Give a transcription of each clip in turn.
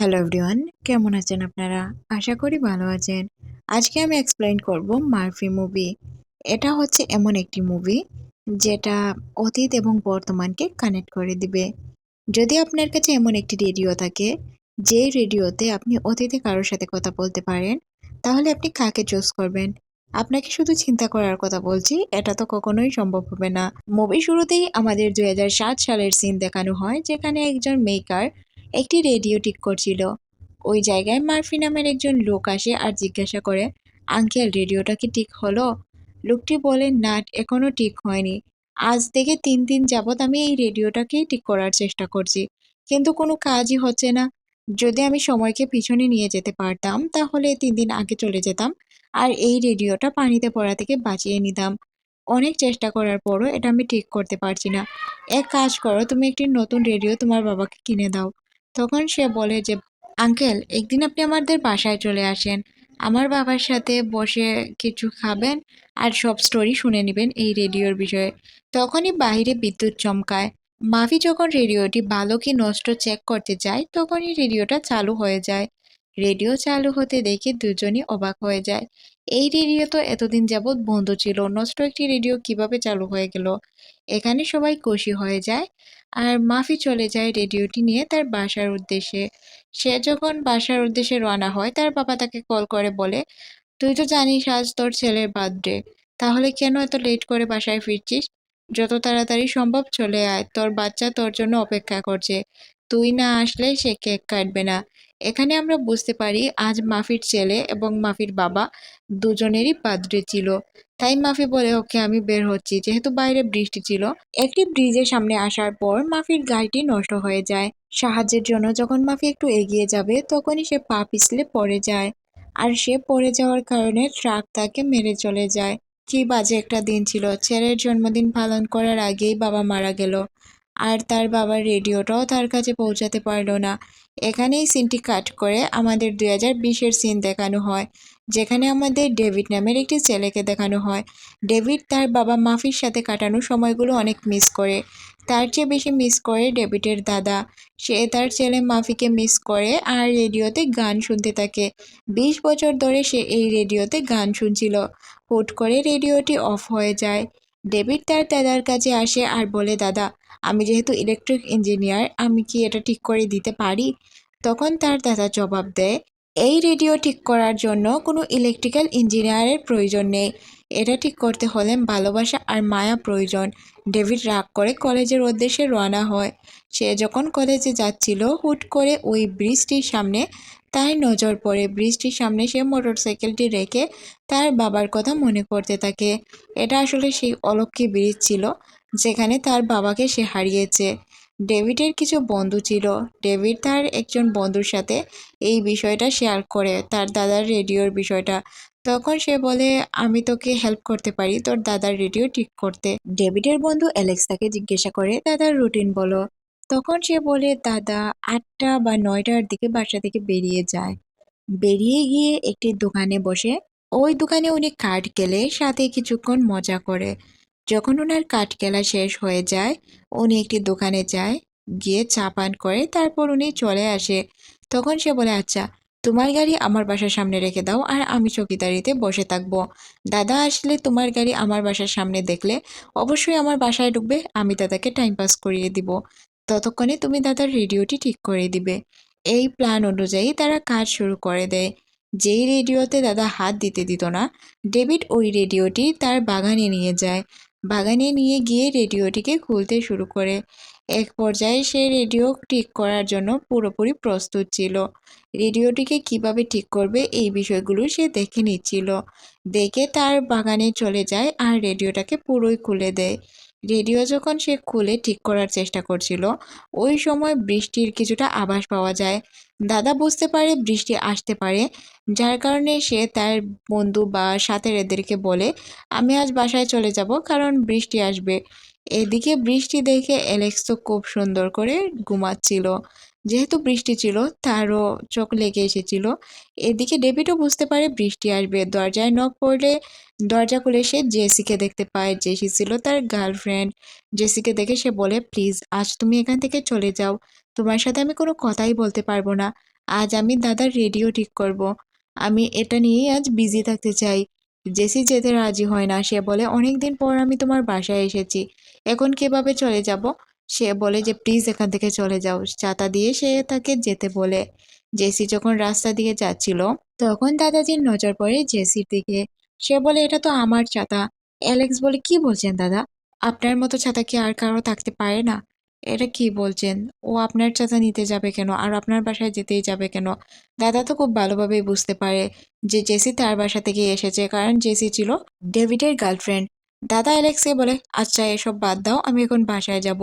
Hello everyone কেমন আছেন আপনারা? আশা করি ভালো আছেন। আজকে আমি এক্সপ্লেইন করব মার্ফি মুভি এটা হচ্ছে এমন একটি মুভি যেটা অতীত এবং বর্তমানকে কানেক্ট করে দিবে। যদি আপনার কাছে এমন একটি রেডিও থাকে যে রেডিওতে আপনি অতীতে কারোর সাথে কথা বলতে পারেন, তাহলে আপনি কাকে চুজ করবেন? আপনাকে শুধু চিন্তা করার কথা বলছি, এটা তো কখনোই সম্ভব হবে না। মুভি শুরুতেই আমাদের দু হাজার সাত সালের সিন দেখানো হয়, যেখানে একজন মেকার একটি রেডিও ঠিক করছিল। ওই জায়গায় মার্ফি নামের একজন লোক আসে আর জিজ্ঞাসা করে, আঙ্কেল, রেডিওটা কি ঠিক হলো? লোকটি বলে, না, এখনও ঠিক হয়নি। আজ থেকে তিন দিন যাবৎ আমি এই রেডিওটাকেই ঠিক করার চেষ্টা করছি, কিন্তু কোনো কাজই হচ্ছে না। যদি আমি সময়কে পিছনে নিয়ে যেতে পারতাম, তাহলে তিন দিন আগে চলে যেতাম আর এই রেডিওটা পানিতে পড়া থেকে বাঁচিয়ে নিতাম। অনেক চেষ্টা করার পরও এটা আমি ঠিক করতে পারছি না। এক কাজ করো, তুমি একটি নতুন রেডিও তোমার বাবাকে কিনে দাও। তখন সে বলে যে, আঙ্কেল, একদিন আপনি আমাদের বাসায় চলে আসেন। আমার বাবার সাথে বসে কিছু খাবেন আর সব স্টোরি শুনে নেবেন এই রেডিওর বিষয়ে। তখনই বাইরে বিদ্যুৎ চমকায়। মাফি যখন রেডিওটি ভালো কি নষ্ট চেক করতে যায়, তখনই রেডিওটা চালু হয়ে যায়। রেডিও চালু হতে দেখে দুজনই অবাক হয়ে যায়। এই রেডিও তো এতদিন যাবৎ বন্ধ ছিল, নষ্ট একটি রেডিও কীভাবে চালু হয়ে গেল? এখানে সবাই খুশি হয়ে যায়। আর মাফি চলে যায় রেডিওটি নিয়ে তার বাসার উদ্দেশ্যে। সে যখন বাসার উদ্দেশ্যে রওনা হয়, তার বাবা তাকে কল করে, বলে, তুই তো জানিস আজ তোর ছেলের বার্থডে, তাহলে কেন এত লেট করে বাসায় ফিরছিস? যত তাড়াতাড়ি সম্ভব চলে আয়, তোর বাচ্চা তোর জন্য অপেক্ষা করছে। তুই না আসলে সে কেক কাটবে না। এখানে আমরা বুঝতে পারি আজ মাফির ছেলে এবং মাফির বাবা দুজনেরই বার্থডে ছিল। তাই মাফি বলে, ওকে, আমি বের হচ্ছি। যেহেতু বাইরে বৃষ্টি ছিল, একটি ব্রিজের সামনে আসার পর মাফির গাড়িটি নষ্ট হয়ে যায়। সাহায্যের জন্য যখন মাফি একটু এগিয়ে যাবে, তখনই সে পা পিছলে পড়ে যায় আর সে পড়ে যাওয়ার কারণে ট্রাক তাকে মেরে চলে যায়। কি বাজে একটা দিন ছিল। ছেলের জন্মদিন পালন করার আগেই বাবা মারা গেল আর তার বাবার রেডিওটাও তার কাছে পৌঁছাতে পারল না। এখানেই সিনটি কাট করে আমাদের দুই হাজার বিশের সিন দেখানো হয়, যেখানে আমাদের ডেভিড নামের একটি ছেলেকে দেখানো হয়। ডেভিড তার বাবা মাফির সাথে কাটানো সময়গুলো অনেক মিস করে। তার চেয়ে বেশি মিস করে ডেভিডের দাদা। সে তার ছেলে মাফিকে মিস করে আর রেডিওতে গান শুনতে থাকে। বিশ বছর ধরে সে এই রেডিওতে গান শুনছিল। হুট করে রেডিওটি অফ হয়ে যায়। ডেভিড তার দাদার কাছে আসে আর বলে, দাদা আমি যেহেতু ইলেকট্রিক ইঞ্জিনিয়ার আমি কি এটা ঠিক করে দিতে পারি? তখন তার দাদা জবাব দেয়, এই রেডিও ঠিক করার জন্য কোনো ইলেকট্রিক্যাল ইঞ্জিনিয়ারের প্রয়োজন নেই। এটা ঠিক করতে হলে ভালোবাসা আর মায়া প্রয়োজন ডেভিড রাগ করে কলেজের উদ্দেশ্যে রওনা হয়। সে যখন কলেজে যাচ্ছিল, হুট করে ওই ব্রিজটির সামনে তার নজর পড়ে। ব্রিজটির সামনে সে মোটরসাইকেলটি রেখে তার বাবার কথা মনে করতে থাকে। এটা আসলে সেই অলক্ষী ব্রিজ ছিল। যেখানে তার বাবাকে সে হারিয়েছে। ডেভিডের কিছু বন্ধু ছিল। ডেভিড তার একজন বন্ধুর সাথে এই বিষয়টা শেয়ার করে, তার দাদার রেডিওর বিষয়টা। তখন সে বলে, আমি তোকে হেল্প করতে পারি, তোর দাদার রেডিও ঠিক করতে। ডেভিডের বন্ধু অ্যালেক্স তাকে জিজ্ঞাসা করে, দাদার রুটিন বলো। তখন সে বলে, দাদা আটটা বা নয়টার দিকে বাসা থেকে বেরিয়ে যায়। বেরিয়ে গিয়ে একটি দোকানে বসে। ওই দোকানে উনি কাঠ কেলে, সাথে কিছুক্ষণ মজা করে। যখন ওনার কাঠকেলা শেষ হয়ে যায়, উনি একটি দোকানে যায়, গিয়ে চা পান করে, তারপর উনি চলে আসে। তখন সে বলে আচ্ছা তোমার গাড়ি আমার বাসার সামনে রেখে দাও আর আমি চকিদারিতে বসে থাকব। দাদা আসলে তোমার গাড়ি আমার বাসার সামনে দেখলে অবশ্যই আমার বাসায় ঢুকবে, আমি দাদাকে টাইম পাস করিয়ে দিব। ততক্ষণে তুমি দাদার রেডিওটি ঠিক করে দিবে। এই প্ল্যান অনুযায়ী তারা কাজ শুরু করে দেয়। যেই রেডিওতে দাদা হাত দিতে দিত না, ডেভিড ওই রেডিওটি তার বাগানে নিয়ে যায়। বাগানে নিয়ে গিয়ে রেডিওটিকে খুলতে শুরু করে। এক পর্যায়ে সে রেডিও ঠিক করার জন্য পুরোপুরি প্রস্তুত ছিল। রেডিওটিকে কীভাবে ঠিক করবে এই বিষয়গুলো সে দেখে নিচ্ছিল। দেখে তার বাগানে চলে যায় আর রেডিওটাকে পুরোই খুলে দেয়। রেডিও যখন সে খুলে ঠিক করার চেষ্টা করছিল, ওই সময় বৃষ্টির কিছুটা আভাস পাওয়া যায়। দাদা বুঝতে পারে বৃষ্টি আসতে পারে, যার কারণে সে তার বন্ধু বা সাথের এদেরকে বলে, আমি আজ বাসায় চলে যাব কারণ বৃষ্টি আসবে। এদিকে বৃষ্টি দেখে অ্যালেক্স তো খুব সুন্দর করে ঘুমাচ্ছিল। যেহেতু বৃষ্টি ছিল, তারও চোখ লেগে এসেছিল। এদিকে ডেভিডও বুঝতে পারে বৃষ্টি আসবে। দরজায় নখ পড়লে দরজা খুলে সে জেসিকে দেখতে পায়। জেসি ছিল তার গার্লফ্রেন্ড জেসিকে দেখে সে বলে প্লিজ আজ তুমি এখান থেকে চলে যাও। তোমার সাথে আমি কোনো কথাই বলতে পারব না। আজ আমি দাদার রেডিও ঠিক করব। আমি এটা নিয়েই আজ বিজি থাকতে চাই জেসি যেতে রাজি হয় না। সে বলে, অনেকদিন পর আমি তোমার বাসায় এসেছি। এখন কীভাবে চলে যাব? সে বলে যে প্লিজ এখান থেকে চলে যাও। ছাতা দিয়ে সে তাকে যেতে বলে। জেসি যখন রাস্তা দিয়ে যাচ্ছিল, তখন দাদাজির নজর পড়ে জেসির দিকে। সে বলে, এটা তো আমার ছাতা অ্যালেক্স বলে, কি বলছেন দাদা? আপনার মতো ছাতা কি আর কারও থাকতে পারে না? এটা কি বলছেন? ও আপনার ছাতা নিতে যাবে কেন? আর আপনার বাসায় যেতেই যাবে কেন? দাদা তো খুব ভালোভাবেই বুঝতে পারে যে, জেসি তার বাসা থেকে এসেছে। কারণ জেসি ছিল ডেভিডের গার্লফ্রেন্ড। দাদা অ্যালেক্সকে বলে আচ্ছা এসব বাদ দাও, আমি এখন বাসায় যাব।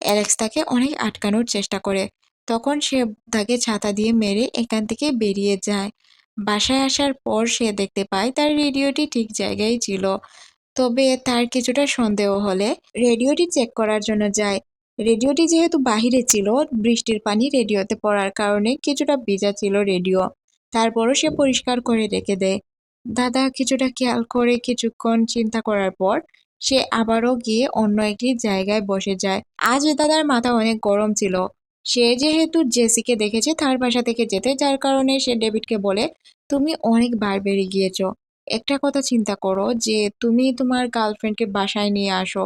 অ্যালেক্স তাকে অনেক আটকানোর চেষ্টা করে। তখন সে তাকে ছাতা দিয়ে মেরে এখান থেকে বেরিয়ে যায়। বাসায় আসার পর সে দেখতে পায়, তার রেডিওটি ঠিক জায়গায় ছিল। তবে তার কিছুটা সন্দেহ হলে রেডিওটি চেক করার জন্য যায়। রেডিওটি যেহেতু বাহিরে ছিল, বৃষ্টির পানি রেডিওতে পড়ার কারণে কিছুটা ভিজা ছিল রেডিও। তারপরও সে পরিষ্কার করে রেখে দেয়। দাদা কিছুটা খেয়াল করে কিছুক্ষণ চিন্তা করার পর সে আবারও গিয়ে অন্য একটি জায়গায় বসে যায়। আজ দাদার মাথা অনেক গরম ছিল। সে যেহেতু জেসিকে দেখেছে, তার বাসা থেকে যেতে, যার কারণে সে ডেভিডকে বলে, তুমি অনেক বার বেড়ে গিয়েছো। একটা কথা চিন্তা করো যে, তুমি তোমার গার্লফ্রেন্ডকে বাসায় নিয়ে আসো।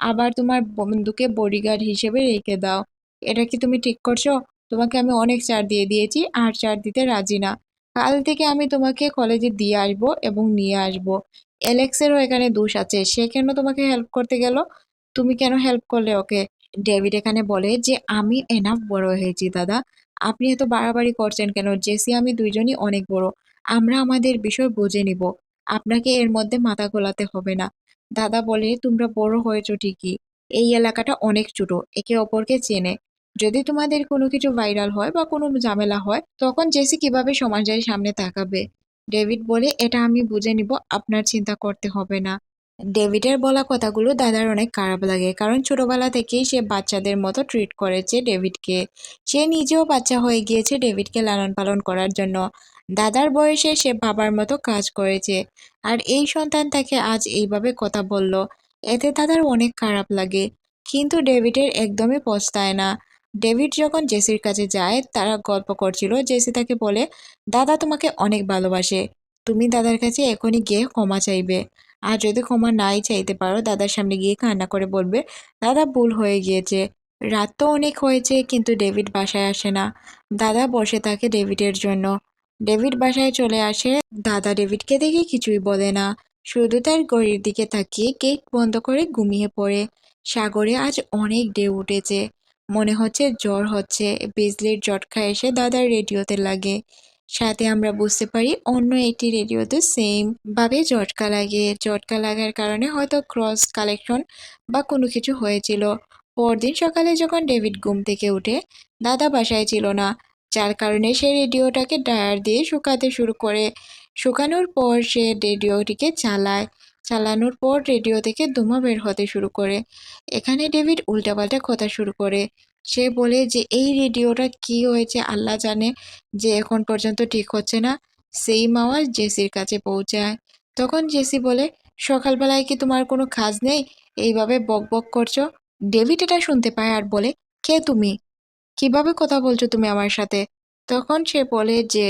আবার তোমার বন্ধুকে বডিগার্ড হিসেবে রেখে দাও। এটা কি তুমি ঠিক করছ? তোমাকে আমি অনেক চার দিয়ে দিয়েছি, আর চার দিতে রাজি না। কাল থেকে আমি তোমাকে কলেজে দিয়ে আসব এবং নিয়ে আসব। অ্যালেক্সেরও এখানে দোষ আছে, সে কেন তোমাকে হেল্প করতে গেল? তুমি কেন হেল্প করলে ওকে? ডেভিড এখানে বলে যে, আমি এনাফ বড় হয়েছি দাদা। আপনি এত বাড়াবাড়ি করছেন কেন? জেসি, আমি দুইজনই অনেক বড়। আমরা আমাদের বিষয় বুঝে নিব। আপনাকে এর মধ্যে মাথা গোলাতে হবে না। দাদা বলে, তোমরা বড় হয়েছো ঠিকই। এই এলাকাটা অনেক ছোট। একে অপরকে চেনে। যদি তোমাদের কোনো কিছু ভাইরাল হয় বা কোনো ঝামেলা হয়, তখন জেসি কীভাবে সমাজের সামনে তাকাবে? ডেভিড বলে, এটা আমি বুঝে নিব, আপনার চিন্তা করতে হবে না। ডেভিডের বলা কথাগুলো দাদার অনেক খারাপ লাগে, কারণ ছোটবেলা থেকেই সে বাচ্চাদের মতো ট্রিট করেছে ডেভিডকে। সে নিজেও বাচ্চা হয়ে গিয়েছে ডেভিডকে লালন পালন করার জন্য। দাদার বয়সে সে বাবার মতো কাজ করেছে, আর এই সন্তান তাকে আজ এইভাবে কথা বলল। এতে দাদার অনেক খারাপ লাগে, কিন্তু ডেভিডের একদমই পস্তায় না। ডেভিড যখন জেসির কাছে যায়, তারা গল্প করছিল, জেসি তাকে বলে, দাদা তোমাকে অনেক ভালোবাসে। তুমি দাদার কাছে এখনই গিয়ে ক্ষমা চাইবে। আর যদি ক্ষমা নাই চাইতে পারো, দাদার সামনে গিয়ে কান্না করে বলবে, দাদা ভুল হয়ে গিয়েছে। রাত তো অনেক হয়েছে, কিন্তু ডেভিড বাসায় আসে না। দাদা বসে থাকে ডেভিডের জন্য। ডেভিড বাসায় চলে আসে। দাদা ডেভিডকে দেখে কিছুই বলে না। শুধু তার ঘড়ির দিকে তাকিয়ে কেক বন্ধ করে ঘুমিয়ে পড়ে। সাগরে আজ অনেক ঢেউ উঠেছে। মনে হচ্ছে জ্বর হচ্ছে, বিজলির জটকা এসে দাদার রেডিওতে লাগে। সাথে আমরা বুঝতে পারি অন্য একটি রেডিওতে সেম ভাবে জটকা লাগে। জটকা লাগার কারণে হয়তো ক্রস কালেকশন বা কোনো কিছু হয়েছিল। পরদিন সকালে যখন ডেভিড ঘুম থেকে উঠে, দাদা বাসায় ছিল না। যার কারণে সে রেডিওটাকে ডায়ার দিয়ে শুকাতে শুরু করে। শুকানোর পর সে রেডিওটিকে চালায়। চালানোর পর রেডিও থেকে ধোঁয়া বের হতে শুরু করে। এখানে ডেভিড উল্টাপাল্টা কথা শুরু করে। সে বলে যে, এই রেডিওটা কি হয়েছে? আল্লাহ জানে যে এখন পর্যন্ত ঠিক হচ্ছে না। সেই আওয়াজ জেসির কাছে পৌঁছায়। তখন জেসি বলে, সকালবেলায় কি তোমার কোনো কাজ নেই? এইভাবে বক বক করছ? ডেভিড এটা শুনতে পায় আর বলে, কে তুমি? কীভাবে কথা বলছো তুমি আমার সাথে? তখন সে বলে যে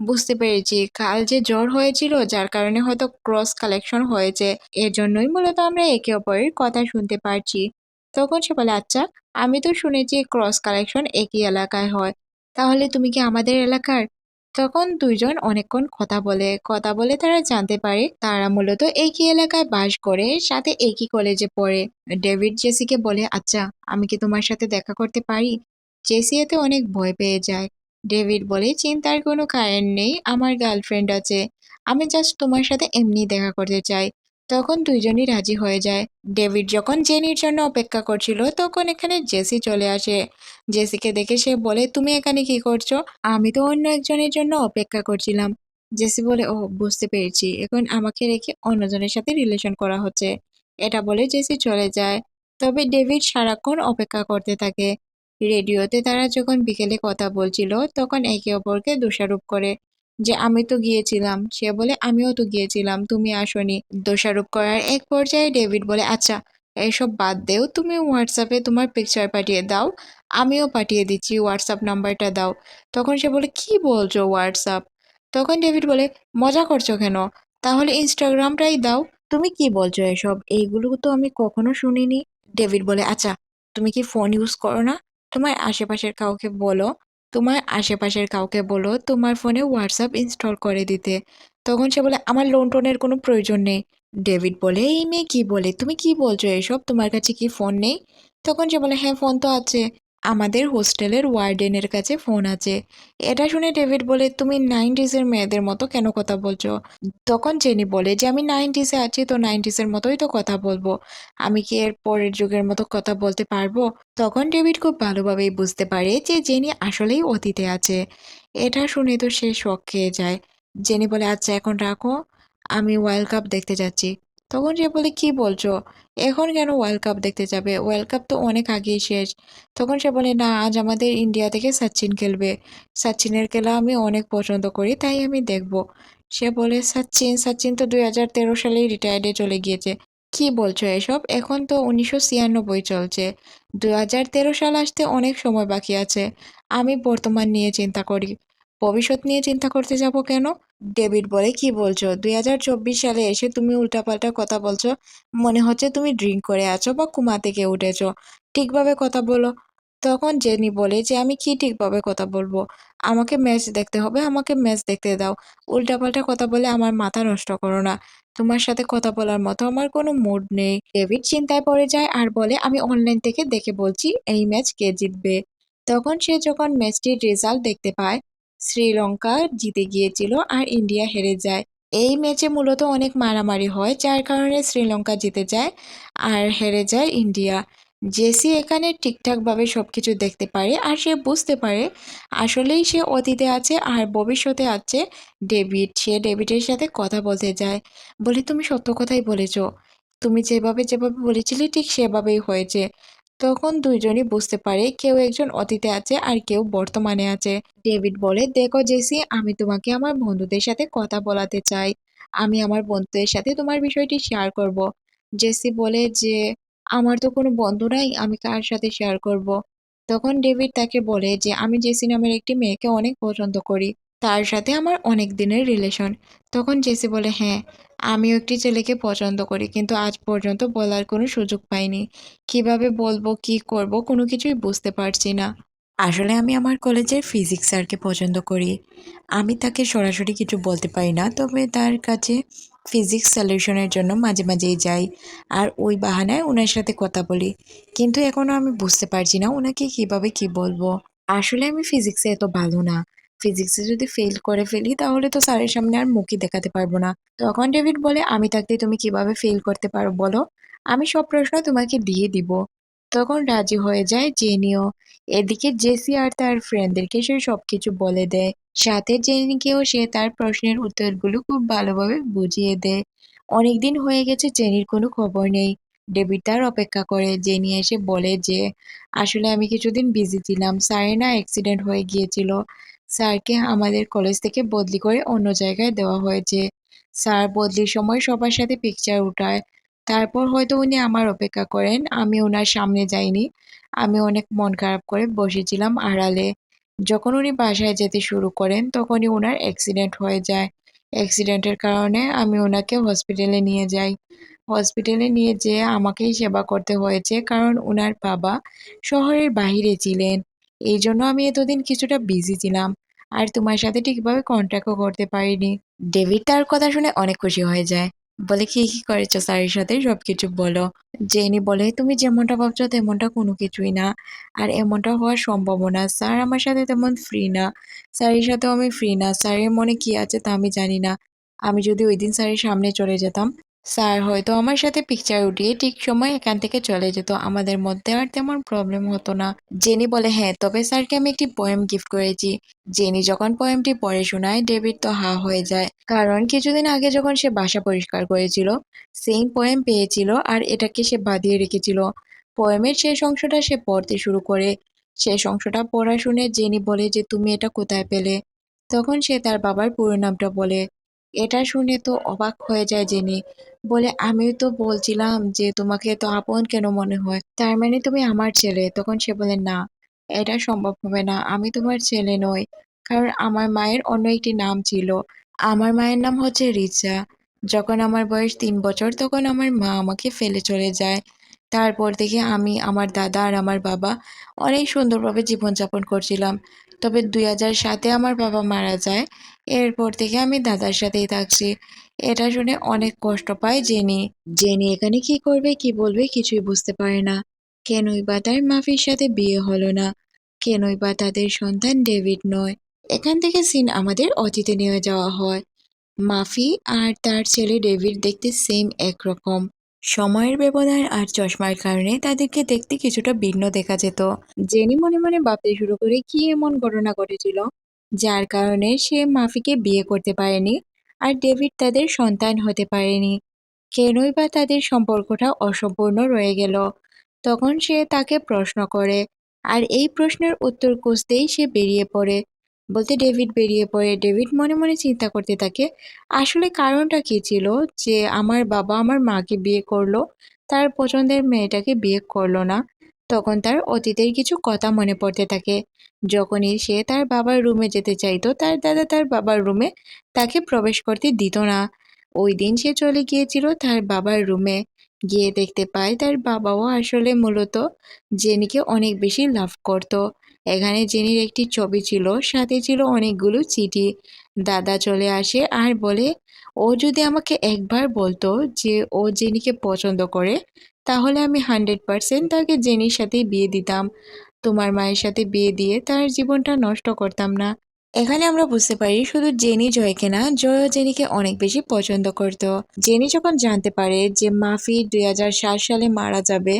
বুঝতে পেরেছি। কাল যে জ্বর হয়েছিল, যার কারণে হয়তো ক্রস কালেকশন হয়েছে, এর জন্যই মূলত আমরা একে অপরের কথা শুনতে পারছি। তখন সে বলে আচ্ছা আমি তো শুনেছি ক্রস কালেকশন একই এলাকায় হয়, তাহলে তুমি কি আমাদের এলাকার? তখন দুইজন অনেকক্ষণ কথা বলে। কথা বলে তারা জানতে পারে, তারা মূলত একই এলাকায় বাস করে, সাথে একই কলেজে পড়ে। ডেভিড জেসিকে বলে আচ্ছা আমি কি তোমার সাথে দেখা করতে পারি? জেসি এতে অনেক ভয় পেয়ে যায়। ডেভিড বলে, চিন্তার কোনো কারণ নেই, আমার গার্লফ্রেন্ড আছে। আমি জাস্ট তোমার সাথে এমনি দেখা করতে চাই। তখন দুইজনই রাজি হয়ে যায়। ডেভিড যখন জেনির জন্য অপেক্ষা করছিল, তখন এখানে জেসি চলে আসে। জেসিকে দেখে সে বলে, তুমি এখানে কি করছ? আমি তো অন্য একজনের জন্য অপেক্ষা করছিলাম। জেসি বলে ও বুঝতে পেরেছি। এখন আমাকে রেখে অন্যজনের সাথে রিলেশন করা হচ্ছে। এটা বলে জেসি চলে যায়। তবে ডেভিড সারাক্ষণ অপেক্ষা করতে থাকে। রেডিওতে তারা যখন বিকেলে কথা বলছিল, তখন একে অপরকে দোষারোপ করে যে, আমি তো গিয়েছিলাম। সে বলে, আমিও তো গিয়েছিলাম, তুমি আসনি। দোষারোপ করার এক পর্যায়ে ডেভিড বলে আচ্ছা এসব বাদ দেও, তুমি হোয়াটসঅ্যাপে তোমার পিকচার পাঠিয়ে দাও, আমিও পাঠিয়ে দিচ্ছি, হোয়াটসঅ্যাপ নাম্বারটা দাও। তখন সে বলে, কি বলছো হোয়াটসঅ্যাপ? তখন ডেভিড বলে, মজা করছ কেন? তাহলে ইনস্টাগ্রামটাই দাও। তুমি কি বলছো এসব? এইগুলো তো আমি কখনো শুনিনি। ডেভিড বলে আচ্ছা তুমি কি ফোন ইউজ করো না? তোমার আশেপাশের কাউকে বলো, তোমার আশেপাশের কাউকে বলো তোমার ফোনে হোয়াটসঅ্যাপ ইনস্টল করে দিতে। তখন সে বলে, আমার লোন টোনের কোনো প্রয়োজন নেই। ডেভিড বলে, এই মেয়ে কী বলে? তুমি কি বলছো? এসব তোমার কাছে কি ফোন নেই? তখন সে বলে হ্যাঁ ফোন তো আছে। আমাদের হোস্টেলের ওয়ার্ডেনের কাছে ফোন আছে। এটা শুনে ডেভিড বলে, তুমি নাইনটিসের মেয়েদের মতো কেন কথা বলছো? তখন জেনি বলে, যে আমি নাইনটিসে আছি, তো নাইনটিসের মতোই তো কথা বলব। আমি কি এর পরের যুগের মতো কথা বলতে পারব? তখন ডেভিড খুব ভালোভাবেই বুঝতে পারে যে জেনি আসলেই অতীতে আছে। এটা শুনে তো সে শখ খেয়ে যায়। জেনি বলে আচ্ছা এখন রাখো। আমি ওয়ার্ল্ড কাপ দেখতে যাচ্ছি। তখন সে বলে, কি বলছো? এখন কেন ওয়ার্ল্ড কাপ দেখতে যাবে? ওয়ার্ল্ড কাপ তো অনেক আগেই শেষ। তখন সে বলে, না, আজ আমাদের ইন্ডিয়া থেকে সচিন খেলবে। সচিনের খেলা আমি অনেক পছন্দ করি, তাই আমি দেখব। সে বলে সচিন সচিন তো দুই হাজার তেরো সালেই রিটায়ার্ডে চলে গিয়েছে। কি বলছো এসব? এখন তো উনিশশো ছিয়ানব্বই চলছে। দু হাজার তেরো সাল আসতে অনেক সময় বাকি আছে। আমি বর্তমান নিয়ে চিন্তা করি। ভবিষ্যৎ নিয়ে চিন্তা করতে যাব কেন? ডেভিড বলে, কি বলছো? দুই হাজার চব্বিশ সালে এসে তুমি উল্টাপাল্টা কথা বলছো? মনে হচ্ছে তুমি ড্রিঙ্ক করে আছো বা কুমা থেকে উঠেছো। ঠিকভাবে কথা বলো। তখন জেনি বলে, যে আমি কি ঠিকভাবে কথা বলব? আমাকে ম্যাচ দেখতে হবে, আমাকে ম্যাচ দেখতে দাও। উল্টাপাল্টা কথা বলে আমার মাথা নষ্ট করো না। তোমার সাথে কথা বলার মতো আমার কোনো মুড নেই। ডেভিড চিন্তায় পড়ে যায় আর বলে, আমি অনলাইন থেকে দেখে বলছি, এই ম্যাচ কে জিতবে? তখন সে যখন ম্যাচটির রেজাল্ট দেখতে পায় শ্রীলঙ্কা জিতে গিয়েছিল আর ইন্ডিয়া হেরে যায়। এই ম্যাচে মূলত অনেক মারামারি হয়, যার কারণে শ্রীলঙ্কা জিতে যায় আর হেরে যায় ইন্ডিয়া। জেসি এখানে ঠিকঠাকভাবে সব কিছু দেখতে পারে আর সে বুঝতে পারে আসলেই সে অতীতে আছে আর ভবিষ্যতে আছে ডেভিড। সে ডেভিডের সাথে কথা বলতে যায়। বলে, তুমি সত্য কথাই বলেছ। তুমি যেভাবে যেভাবে বলেছিলে ঠিক সেভাবেই হয়েছে। তখন দুইজনই বুঝতে পারে কেউ একজন অতীতে আছে আর কেউ বর্তমানে আছে। ডেভিড বলে, দেখো জেসি, আমি তোমাকে আমার বন্ধুদের সাথে কথা বলাতে চাই। আমি আমার বন্ধুদের সাথে তোমার বিষয়টি শেয়ার করব। জেসি বলে যে, আমার তো কোনো বন্ধু নাই, আমি কার সাথে শেয়ার করব? তখন ডেভিড তাকে বলে যে, আমি জেসি নামের একটি মেয়েকে অনেক পছন্দ করি। তার সাথে আমার অনেক দিনের রিলেশন তখন জেসি বলে হ্যাঁ। আমিও একটি ছেলেকে পছন্দ করি, কিন্তু আজ পর্যন্ত বলার কোনো সুযোগ পাইনি। কীভাবে বলব, কি করব, কোনো কিছুই বুঝতে পারছি না। আসলে আমি আমার কলেজের ফিজিক্স স্যারকে পছন্দ করি। আমি তাকে সরাসরি কিছু বলতে পারি না, তবে তার কাছে ফিজিক্স সলিউশনের জন্য মাঝে মাঝেই যাই আর ওই বাহানায় ওনার সাথে কথা বলি। কিন্তু এখনও আমি বুঝতে পারছি না ওনাকে কীভাবে কি বলব। আসলে আমি ফিজিক্সে এত ভালো না। ফিজিক্সে যদি ফেল করে ফেলি, তাহলে তো স্যারের সামনে আর মুখই দেখাতে পারব না। তখন ডেভিড বলে, আমি থাকতে তুমি কীভাবে ফেল করতে পারো বলো? আমি সব প্রশ্ন তোমাকে দিয়ে দিব। তখন রাজি হয়ে যায় জেনিও। এদিকে জেসি আর তার ফ্রেন্ডদেরকে সে সবকিছু বলে দেয়। সাথে জেনিকেও সে তার প্রশ্নের উত্তরগুলো খুব ভালোভাবে বুঝিয়ে দেয়। অনেকদিন হয়ে গেছে, জেনির কোনো খবর নেই। ডেভিড তার অপেক্ষা করে। জেনি এসে বলে যে, আসলে আমি কিছুদিন বিজি ছিলাম। স্যারের না অ্যাক্সিডেন্ট হয়ে গিয়েছিল। স্যারকে আমাদের কলেজ থেকে বদলি করে অন্য জায়গায় দেওয়া হয়েছে স্যার বদলির সময় সবার সাথে পিকচার উঠায়। তারপর হয়তো উনি আমার অপেক্ষা করেন, আমি ওনার সামনে যাইনি। আমি অনেক মন খারাপ করে বসেছিলাম আড়ালে। যখন উনি বাসায় যেতে শুরু করেন, তখনই ওনার অ্যাক্সিডেন্ট হয়ে যায়। অ্যাক্সিডেন্টের কারণে আমি ওনাকে হসপিটালে নিয়ে যাই। হসপিটালে নিয়ে যেয়ে আমাকেই সেবা করতে হয়েছে, কারণ ওনার বাবা শহরের বাইরে ছিলেন। এই জন্য আমি এতদিন কিছুটা বিজি ছিলাম। আর তোমার সাথে ঠিকভাবে কন্ট্যাক্টও করতে পারিনি। ডেভিড তার কথা শুনে অনেক খুশি হয়ে যায়। বলে, কি কি করেছ স্যারের সাথে? সবকিছু বলো। জেনি বলে, তুমি যেমনটা ভাবছ তেমনটা কোনো কিছুই না। আর এমনটা হওয়ার সম্ভাবনা। স্যার আমার সাথে তেমন ফ্রি না। স্যারের সাথেও আমি ফ্রি না। স্যারের মনে কি আছে তা আমি জানি না। আমি যদি ওই দিন স্যারের সামনে চলে যেতাম স্যার, হয়তো আমার সাথে পিকচার উঠিয়ে ঠিক সময় এখান থেকে চলে যেত। আমাদের মধ্যে আর তেমন প্রবলেম হতো না। জেনি বলে হ্যাঁ তবে স্যারকে আমি একটি পোয়েম গিফট করেছি। জেনি যখন পোয়েমটি পড়ে শোনায় ডেভিড তো হা হয়ে যায়। কারণ কিছুদিন আগে যখন সে বাসা পরিষ্কার করেছিল সেম পোয়েম পেয়েছিল আর এটাকে সে বাঁধিয়ে রেখেছিল। পোয়েমের শেষ অংশটা সে পড়তে শুরু করে। শেষ অংশটা পড়া শুনে জেনি বলে যে, তুমি এটা কোথায় পেলে? তখন সে তার বাবার পুরো নামটা বলে। এটা শুনে তো অবাক হয়ে যায় জেনি। বলে, আমিও তো বলছিলাম যে তোমাকে তো আপন কেন মনে হয়? তার মানে তুমি আমার ছেলে তখন সে বলে, না, এটা সম্ভব হবে না। আমি তোমার ছেলে নই। কারণ আমার মায়ের অন্য একটি নাম ছিল। আমার মায়ের নাম হচ্ছে রিচা। যখন আমার বয়স তিন বছর, তখন আমার মা আমাকে ফেলে চলে যায়। তারপর থেকে আমি, আমার দাদা আর আমার বাবা অনেক সুন্দরভাবে জীবনযাপন করছিলাম। তবে দুই হাজার সাতে আমার বাবা মারা যায়। এরপর থেকে আমি দাদার সাথেই থাকছি। এটা শুনে অনেক কষ্ট পায় জেনি। জেনি এখানে কি করবে, কি বলবে কিছুই বুঝতে পারে না। কেনই বা তার মাফির সাথে বিয়ে হলো না। কেনই বা তাদের সন্তান ডেভিড নয়। এখান থেকে সিন আমাদের অতীতে নিয়ে যাওয়া হয়। মাফি আর তার ছেলে ডেভিড দেখতে সেম একরকম। সময়ের ব্যবধান আর চশমার কারণে তাদেরকে দেখতে কিছুটা ভিন্ন দেখা যেত। জেনি মনে মনে ভাবতে শুরু করে, কি এমন ঘটনা ঘটেছিল? যার কারণে সে মাফিকে বিয়ে করতে পারেনি আর ডেভিড তাদের সন্তান হতে পারেনি। কেনই বা তাদের সম্পর্কটা অসম্পূর্ণ রয়ে গেল। তখন সে তাকে প্রশ্ন করে, আর এই প্রশ্নের উত্তর খুঁজতেই সে বেরিয়ে পড়ে। বলতে ডেভিড বেরিয়ে পড়ে। ডেভিড মনে মনে চিন্তা করতে থাকে, আসলে কারণটা কি ছিল? যে আমার বাবা আমার মাকে বিয়ে করল, তার পছন্দের মেয়েটাকে বিয়ে করল না। তখন তার অতীতের কিছু কথা মনে পড়তে থাকে। যখনই সে তার বাবার রুমে যেতে চাইতো, তার দাদা তার বাবার রুমে তাকে প্রবেশ করতে দিত না। ওই দিন সে চলে গিয়েছিল তার বাবার রুমে। গিয়ে দেখতে পায় তার বাবাও আসলে মূলত জেনিকে অনেক বেশি লাভ করতো। এখানে জেনির একটি ছবি ছিল, সাথে ছিল অনেকগুলো চিঠি। দাদা চলে আসে আর বলে, ও যদি আমাকে একবার বলতো যে ও জেনিকে পছন্দ করে, তাহলে আমি হান্ড্রেড পারসেন্ট তাকে জেনির সাথেই বিয়ে দিতাম। তোমার মায়ের সাথে বিয়ে দিয়ে তার জীবনটা নষ্ট করতাম না। এখানে আমরা বুঝতে পারি শুধু জেনি জয়কে না জয়ও জেনিকে অনেক বেশি পছন্দ করত। জেনি যখন জানতে পারে যে মাফি দুই হাজার সাত সালে মারা যাবে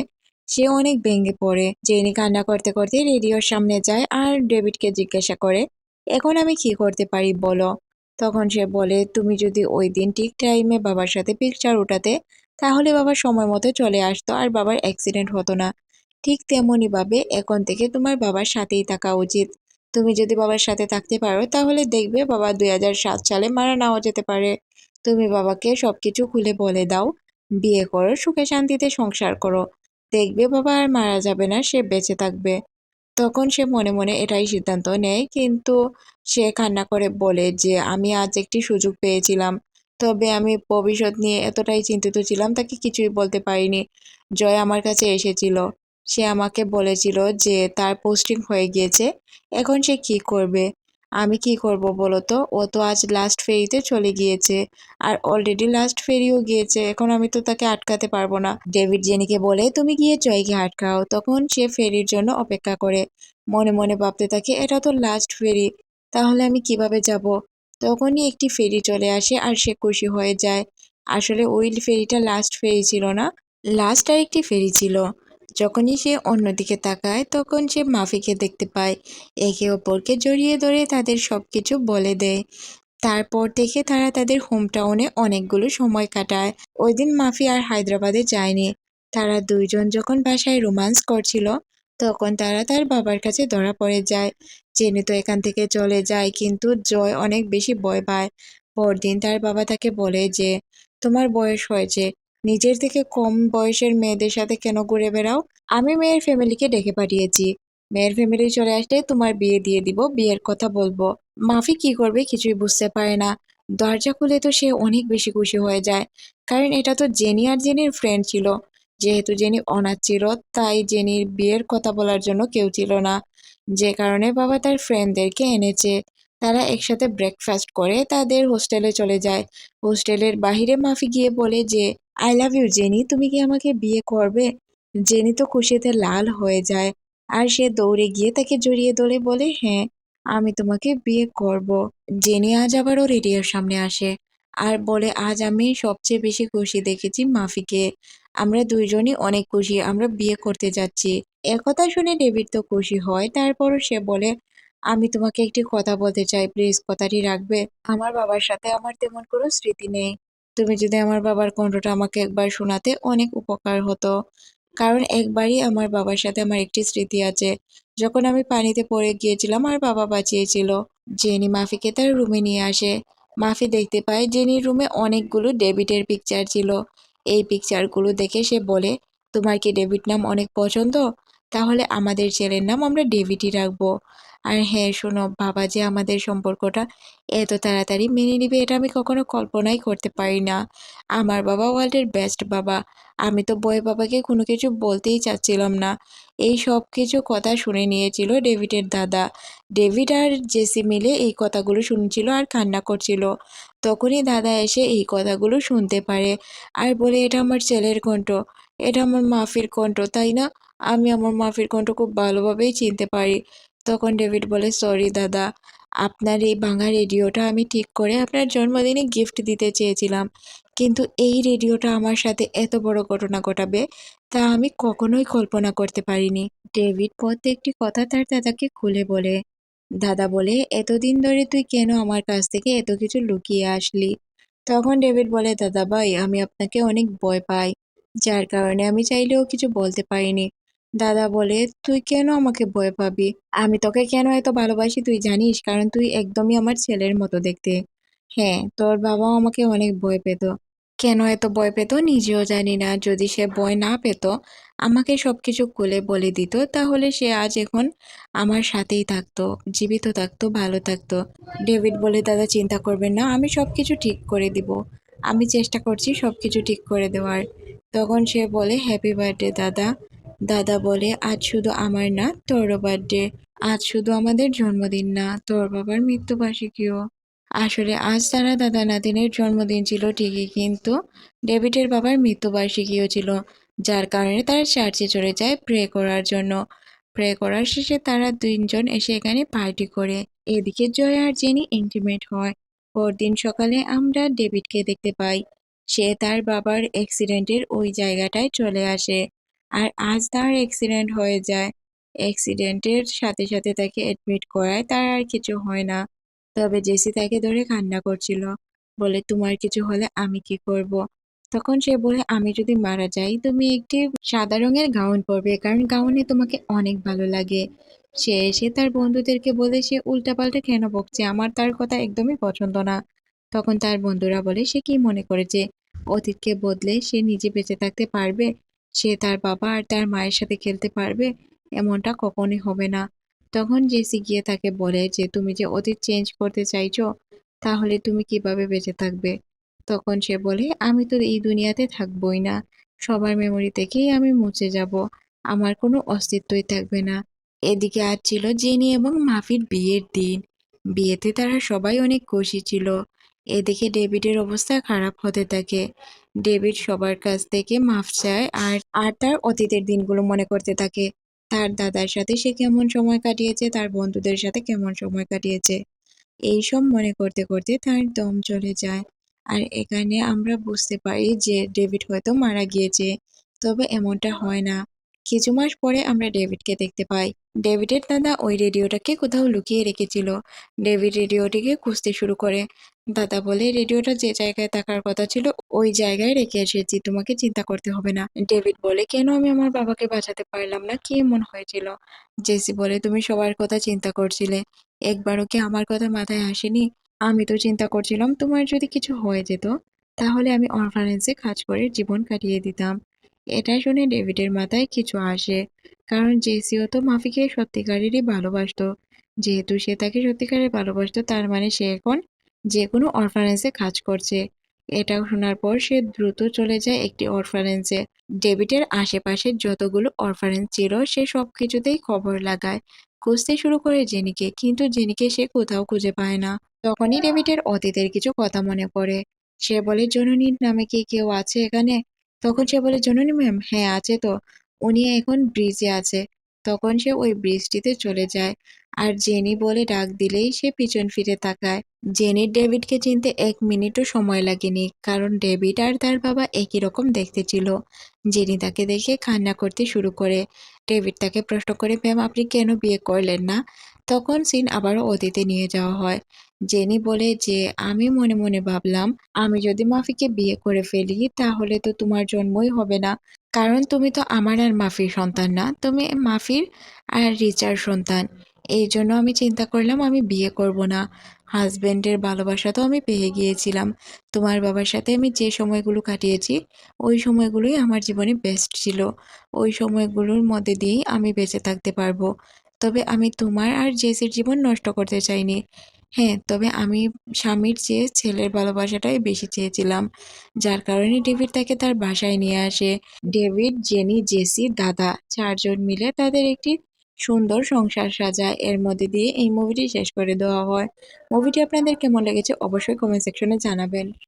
সে অনেক ভেঙে পড়ে। জেনি কান্না করতে করতে রেডিওর সামনে যায় আর ডেভিডকে জিজ্ঞাসা করে, এখন আমি কি করতে পারি বলো? তখন সে বলে, তুমি যদি ওই দিন ঠিক টাইমে বাবার সাথে পিকচার উঠাতে তাহলে বাবা সময় মতো চলে আসতো আর বাবার অ্যাক্সিডেন্ট হতো না। ঠিক তেমনই ভাবে এখন থেকে তোমার বাবার সাথেই থাকা উচিত। তুমি যদি বাবার সাথে থাকতে পারো, তাহলে দেখবে বাবা দুই হাজার সাত সালে মারা নাও যেতে পারে। তুমি বাবাকে সব কিছু খুলে বলে দাও। বিয়ে করো, সুখে শান্তিতে সংসার করো। দেখবে বাবা আর মারা যাবে না, সে বেঁচে থাকবে। তখন সে মনে মনে এটাই সিদ্ধান্ত নেয়, কিন্তু সে কান্না করে বলে যে, আমি আজ একটি সুযোগ পেয়েছিলাম, তবে আমি ভবিষ্যৎ নিয়ে এতটাই চিন্তিত ছিলাম তাকে কিছুই বলতে পারিনি। জয় আমার কাছে এসেছিল। সে আমাকে বলেছিল যে, তার পোস্টিং হয়ে গিয়েছে, এখন সে কি করবে? আমি কি করব বলো তো ও তো আজ লাস্ট ফেরিতে চলে গিয়েছে। আর অলরেডি লাস্ট ফেরিও গিয়েছে। এখন আমি তো তাকে আটকাতে পারব না। ডেভিড জেনিকে বলে, তুমি গিয়ে জয়কে আটকাও। তখন সে ফেরির জন্য অপেক্ষা করে। মনে মনে ভাবতে থাকে, এটা তো লাস্ট ফেরি। তাহলে আমি কীভাবে যাব? তখনই একটি ফেরি চলে আসে আর সে খুশি হয়ে যায়। আসলে ওই ফেরিটা লাস্ট ফেরি ছিল না। লাস্ট আর একটি ফেরি ছিল। যখনই সে অন্যদিকে তাকায়, তখন সে মাফিকে দেখতে পায়। একে অপরকে জড়িয়ে ধরে তাদের সব কিছু বলে দেয়। তারপর থেকে তারা তাদের হোম টাউনে অনেকগুলো সময় কাটায়। ওই দিন মাফি আর হায়দ্রাবাদে যায়নি। তারা দুইজন যখন বাসায় রোমান্স করছিল, তখন তারা তার বাবার কাছে ধরা পড়ে যায়। জেনে তো এখান থেকে চলে যায়, কিন্তু জয় অনেক বেশি ভয় পায়। পরদিন তার বাবা তাকে বলে যে, তোমার বয়স হয়েছে নিজের থেকে কম বয়সের মেয়েদের সাথে কেন ঘুরে বেড়াও? আমি মেয়ের ফ্যামিলিকে ডেকে পাঠিয়েছি। মেয়ের ফ্যামিলি চলে আসলে তোমার বিয়ে দিয়ে দিব, বিয়ের কথা বলব। মাফি কি করবে কিছুই বুঝতে পারে না। দরজা খুলে তো সে অনেক বেশি খুশি হয়ে যায়। কারণ এটা তো জেনি আর জেনির ফ্রেন্ড ছিল। যেহেতু জেনি অনাথ ছিল তাই জেনির বিয়ের কথা বলার জন্য কেউ ছিল না। যে কারণে বাবা তার ফ্রেন্ডদেরকে এনেছে। তারা একসাথে ব্রেকফাস্ট করে, তাদের হোস্টেলে চলে যায়। হোস্টেলের বাহিরে মাফি গিয়ে বলে যে আই লাভ ইউ জেনি। তুমি কি আমাকে বিয়ে করবে? জেনি তো খুশিতে লাল হয়ে যায় আর সে দৌড়ে গিয়ে তাকে জড়িয়ে ধরে বলে হ্যাঁ আমি তোমাকে বিয়ে করব। জেনি আজ আবারও রেডিওর সামনে আসে আর বলে, আজ আমি সবচেয়ে বেশি খুশি দেখেছি মাফিকে। আমরা দুইজনই অনেক খুশি, আমরা বিয়ে করতে যাচ্ছি। একথা শুনে ডেভিড তো খুশি হয়। তারপরও সে বলে আমি তোমাকে একটি কথা বলতে চাই প্লিজ কথাটি রাখবে। আমার বাবার সাথে আমার তেমন কোনো স্মৃতি নেই। তুমি যদি আমার বাবার কণ্ঠটা আমাকে একবার শোনাতে অনেক উপকার হতো। কারণ একবারই আমার বাবার সাথে আমার একটি স্মৃতি আছে। যখন আমি পানিতে পড়ে গিয়েছিলাম, আর বাবা বাঁচিয়েছিল। জেনি মাফিকে তার রুমে নিয়ে আসে। মাফি দেখতে পায় জেনির রুমে অনেকগুলো ডেভিডের পিকচার ছিল। এই পিকচারগুলো দেখে সে বলে, তোমার কি ডেভিড নাম অনেক পছন্দ? তাহলে আমাদের ছেলের নাম আমরা ডেভিডই রাখব। আর হ্যাঁ শোনো, বাবা যে আমাদের সম্পর্কটা এত তাড়াতাড়ি মেনে নিবে, এটা আমি কখনো কল্পনাই করতে পারি না। আমার বাবা ওয়ার্ল্ডের বেস্ট বাবা। আমি তো বয়ে বাবাকে কোনো কিছু বলতেই চাচ্ছিলাম না। এই সব কিছু কথা শুনে নিয়েছিল ডেভিডের দাদা। ডেভিড আর জেসি মিলে এই কথাগুলো শুনছিল আর কান্না করছিল। তখনই দাদা এসে এই কথাগুলো শুনতে পারে আর বলে, এটা আমার ছেলের কণ্ঠ। এটা আমার মাফির কণ্ঠ, তাই না? আমি আমার মাফির কণ্ঠ খুব ভালোভাবেই চিনতে পারি। তখন ডেভিড বলে, সরি দাদা, আপনার এই ভাঙা রেডিওটা আমি ঠিক করে আপনার জন্মদিনে গিফট দিতে চেয়েছিলাম। কিন্তু এই রেডিওটা আমার সাথে এত বড় ঘটনা ঘটাবে, তা আমি কখনোই কল্পনা করতে পারিনি। ডেভিড প্রত্যেকটি কথা তার দাদাকে খুলে বলে। দাদা বলে, এতদিন ধরে তুই কেন আমার কাছ থেকে এত কিছু লুকিয়ে আসলি? তখন ডেভিড বলে, দাদা ভাই, আমি আপনাকে অনেক ভয় পাই, যার কারণে আমি চাইলেও কিছু বলতে পারিনি। দাদা বলে, তুই কেন আমাকে ভয় পাবি? আমি তোকে কেন এত ভালোবাসি তুই জানিস? কারণ তুই একদমই আমার ছেলের মতো দেখতে। হ্যাঁ তোর বাবাও আমাকে অনেক ভয় পেত। কেন এত ভয় পেত? নিজেও জানি না। যদি সে ভয় না পেত, আমাকে সব কিছু খুলে বলে দিত, তাহলে সে আজ এখন আমার সাথেই থাকতো, জীবিত থাকতো, ভালো থাকতো। ডেভিড বলে, দাদা, চিন্তা করবেন না, আমি সব কিছু ঠিক করে দিব। আমি চেষ্টা করছি সব কিছু ঠিক করে দেওয়ার। তখন সে বলে, হ্যাপি বার্থডে, দাদা। দাদা বলে, আজ শুধু আমার না তোরও বার্থডে আজ শুধু আমাদের জন্মদিন না, তোর বাবার মৃত্যুবার্ষিকীও। আসলে আজ তারা দাদা নাতিনের জন্মদিন ছিল ঠিকই, কিন্তু ডেভিডের বাবার মৃত্যুবার্ষিকীও ছিল, যার কারণে তারা চার্চে চলে যায় প্রে করার জন্য। প্রে করার শেষে তারা তিনজন এসে এখানে পার্টি করে। এদিকে জয় আর জেনি ইন্টিমেট হয়। পরদিন সকালে আমরা ডেভিডকে দেখতে পাই। সে তার বাবার অ্যাক্সিডেন্টের ওই জায়গাটায় চলে আসে। আর আজ তার অ্যাক্সিডেন্ট হয়ে যায়। অ্যাক্সিডেন্টের সাথে সাথে তাকে অ্যাডমিট করায়, তার আর কিছু হয় না। তবে জেসি তাকে ধরে কান্না করছিল। বলে, তোমার কিছু হলে আমি কি করব। তখন সে বলে, আমি যদি মারা যাই, তুমি একটি সাদা রঙের গাউন পরবে, কারণ গাউনে তোমাকে অনেক ভালো লাগে। সে এসে তার বন্ধুদেরকে বলে, সে উল্টাপাল্টা কেন বকছে? আমার তার কথা একদমই পছন্দ না। তখন তার বন্ধুরা বলে, সে কি মনে করেছে? অতীতকে বদলে সে নিজে বেঁচে থাকতে পারবে? সে তার বাবা আর তার মায়ের সাথে খেলতে পারবে, এমনটা কখনই হবে না। তখন জেসি গিয়ে তাকে বলে যে, তুমি যে অতীত চেঞ্জ করতে চাইছো, তাহলে তুমি কীভাবে বেঁচে থাকবে? তখন সে বলে, আমি তো এই দুনিয়াতে থাকবই না। সবার মেমোরি থেকেই আমি মুছে যাব। আমার কোনো অস্তিত্বই থাকবে না। এদিকে আর ছিল জেনি এবং মাফির বিয়ের দিন। বিয়েতে তারা সবাই অনেক খুশি ছিল। এদিকে ডেভিডের অবস্থা খারাপ হতে থাকে। ডেভিড সবার কাছ থেকে মাফ চায় আর আর তার অতীতের দিনগুলো মনে করতে থাকে। তার দাদার সাথে সে কেমন সময় কাটিয়েছে, তার বন্ধুদের সাথে কেমন সময় কাটিয়েছে এইসব মনে করতে করতে তার দম চলে যায়। আর এখানে আমরা বুঝতে পারি যে ডেভিড হয়তো মারা গিয়েছে, তবে এমনটা হয় না। কিছু মাস পরে আমরা ডেভিডকে দেখতে পাই। ডেভিডের দাদা ওই রেডিওটাকে কোথাও লুকিয়ে রেখেছিল। ডেভিড রেডিওটিকে খুঁজতে শুরু করে। দাদা বলে রেডিওটা যে জায়গায় থাকার কথা ছিল, ওই জায়গায় রেখে এসেছি, তোমাকে চিন্তা করতে হবে না। ডেভিড বলে, কেন আমি আমার বাবাকে বাঁচাতে পারলাম না? কি এমন হয়েছিল? জেসি বলে, তুমি সবার কথা চিন্তা করছিলে। একবারও কি আমার কথা মাথায় আসেনি? আমি তো চিন্তা করছিলাম, তোমার যদি কিছু হয়ে যেত, তাহলে আমি অরফানেন্সে কাজ করে জীবন কাটিয়ে দিতাম। এটা শুনে ডেভিডের মাথায় কিছু আসে, কারণ জেসিও তো মাফিকে সত্যিকারেরই ভালোবাসতো। যেহেতু সে তাকে সত্যিকারের ভালোবাসতো, তার মানে সে এখন যে কোনো অরফানেন্সে কাজ করছে। এটা শোনার পর সে দ্রুত চলে যায় একটি অরফানেন্সে। ডেভিডের আশেপাশে যতগুলো অরফানেন্স ছিল, সে সব কিছুতেই খবর লাগায়। খুঁজতে শুরু করে জেনিকে, কিন্তু জেনিকে সে কোথাও খুঁজে পায় না। তখনই ডেভিডের অতীতের কিছু কথা মনে পড়ে। সে বলে, জননীর নামে কি কেউ আছে এখানে? তখন সে বলে, জননী ম্যাম হ্যাঁ আছে তো। উনি এখন ব্রিজে আছে। তখন সে ওই ব্রিজটিতে চলে যায়। আর জেনি বলে ডাক দিলেই সে পিছন ফিরে তাকায়। জেনির ডেভিডকে চিনতে এক মিনিটও সময় লাগেনি, কারণ ডেভিড আর তার বাবা একই রকম দেখতে ছিল। জেনি তাকে দেখে কান্না করতে শুরু করে। ডেভিড তাকে প্রশ্ন করে, ম্যাম, আপনি কেন বিয়ে করলেন না? তখন সিন আবারও অতীতে নিয়ে যাওয়া হয়। জেনি বলে যে, আমি মনে মনে ভাবলাম, আমি যদি মাফিকে বিয়ে করে ফেলি, তাহলে তো তোমার জন্মই হবে না। কারণ তুমি তো আমার আর মাফির সন্তান না, তুমি মাফির আর রিচার সন্তান। এই জন্য আমি চিন্তা করলাম আমি বিয়ে করব না। হাজব্যান্ডের ভালোবাসা তো আমি পেয়ে গিয়েছিলাম। তোমার বাবার সাথে আমি যে সময়গুলো কাটিয়েছি, ওই সময়গুলোই আমার জীবনে বেস্ট ছিল। ওই সময়গুলোর মধ্যে দিয়েই আমি বেঁচে থাকতে পারব। তবে আমি তোমার আর জেসির জীবন নষ্ট করতে চাইনি। হ্যাঁ তবে আমি স্বামীর চেয়ে ছেলের ভালোবাসাটাই বেশি চেয়েছিলাম। যার কারণে ডেভিড তাকে তার বাসায় নিয়ে আসে। ডেভিড, জেনি, জেসি, দাদা চারজন মিলে তাদের একটি সুন্দর সংসার সাজায়। এর মধ্যে দিয়ে এই মুভিটি শেষ করে দেওয়া হয়। মুভিটি আপনাদের কেমন লেগেছে অবশ্যই কমেন্ট সেকশনে জানাবেন।